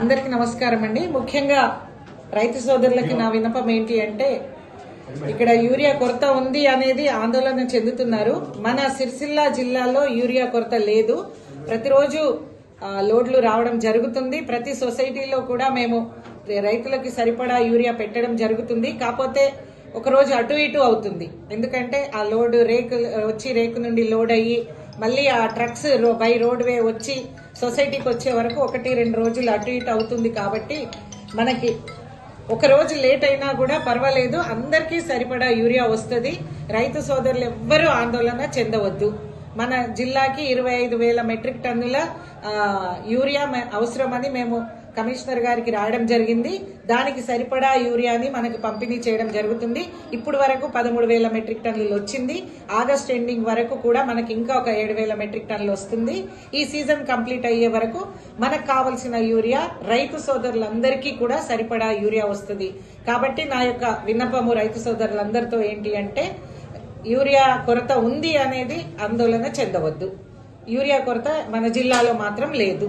అందరికీ నమస్కారం అండి. ముఖ్యంగా రైతు సోదరులకి నా విన్నపం ఏంటి అంటే ఇక్కడ యూరియా కొరత ఉంది అనేది ఆందోళన చెందుతున్నారు. మన సిరిసిల్ల జిల్లాలో యూరియా కొరత లేదు. ప్రతిరోజు లోడ్లు రావడం జరుగుతుంది. ప్రతి సొసైటీలో కూడా మేము రైతులకి సరిపడా యూరియా పెట్టడం జరుగుతుంది. కాకపోతే ఒకరోజు అటు ఇటు అవుతుంది. ఎందుకంటే ఆ లోడ్ రేకు వచ్చి రేకు నుండి లోడ్ అయ్యి మళ్ళీ ఆ ట్రక్స్ రో- బై రోడ్ వే వచ్చి సొసైటీకి వచ్చే వరకు ఒకటి రెండు రోజులు అటు ఇటు అవుతుంది కాబట్టి మనకి ఒక రోజు లేట్ అయినా కూడా పర్వాలేదు. అందరికీ సరిపడా యూరియా వస్తుంది. రైతు సోదరులు ఎవ్వరూ ఆందోళన చెందవద్దు. మన జిల్లాకి ఇరవై ఐదు వేల మెట్రిక్ టన్నుల యూరియా అవసరమని మేము కమిషనర్ గారికి రాయడం జరిగింది. దానికి సరిపడా యూరియాని మనకు పంపిణీ చేయడం జరుగుతుంది. ఇప్పుడు వరకు పదమూడు వేల మెట్రిక్ టన్నులు వచ్చింది. ఆగస్ట్ ఎండింగ్ వరకు కూడా మనకి ఇంకా ఒక ఏడు వేల మెట్రిక్ టన్నులు వస్తుంది. ఈ సీజన్ కంప్లీట్ అయ్యే వరకు మనకు కావలసిన యూరియా రైతు సోదరులందరికీ కూడా సరిపడా యూరియా వస్తుంది. కాబట్టి నా యొక్క విన్నపము రైతు సోదరులందరితో ఏంటి అంటే యూరియా కొరత ఉంది అనేది ఆందోళన చెందవద్దు. యూరియా కొరత మన జిల్లాలో మాత్రం లేదు.